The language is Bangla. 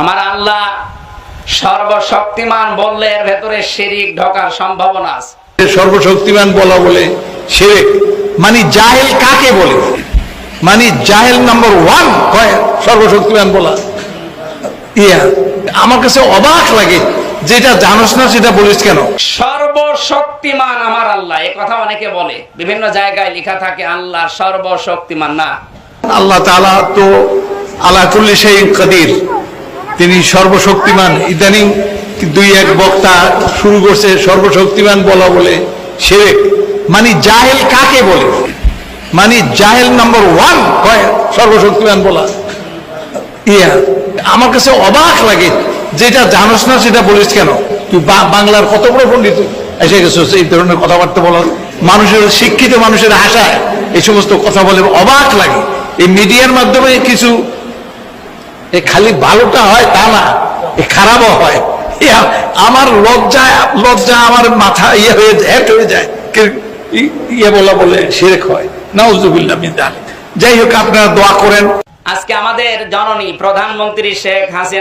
আমার আল্লাহ সর্বশক্তিমান বললে এর ভেতরে শিরিক ঢোকার সম্ভাবনা আছে। সর্বশক্তিমান বলা বলে শিরেক মানে জাহেল কাকে বলে? মানে জাহেল নাম্বার ওয়ান কয় সর্বশক্তিমান বলা? ইয়া আমার কাছে অবাক লাগে যেটা জানোস না সেটা বলিস কেন? সর্বশক্তিমান আমার আল্লাহ এ কথা অনেকে বলে। বিভিন্ন জায়গায় লেখা থাকে আল্লাহ সর্বশক্তিমান না। আল্লাহ তাআলা তো আলা কুল্লি সেই কাদির। তিনি সর্বশক্তিমান। ইদানিং দুই এক বক্তা শুরু করছে সর্বশক্তিমান বলা বলে শিরেক মানে জাহেল কাকে বলে? মানে জাহেল নাম্বার ওয়ান কয় সর্বশক্তিমান বলা? ইয়া, আমার কাছে অবাক লাগে যেটা জানোস না, সেটা বলিস কেন? তুই বাংলার কত বড় পণ্ডিত? এসে গেছিস, এই ধরনের কথাবার্তা বলার। মানুষের, শিক্ষিত মানুষের আশায় এই সমস্ত কথা বলে অবাক লাগে। এই মিডিয়ার মাধ্যমে কিছু এ খালি ভালোটা হয় তা না, এ খারাপও হয়। আমার লজ্জা লজ্জা আমার মাথা ইয়ে হয়ে যায় হ্যাট হয়ে যায়। ইয়ে বলা বলে সেরেক হয়। নাউজুবিল্লাহ। যাই হোক, আপনারা দোয়া করেন। আজকে আমাদের জননী প্রধানমন্ত্রী শেখ হাসিনা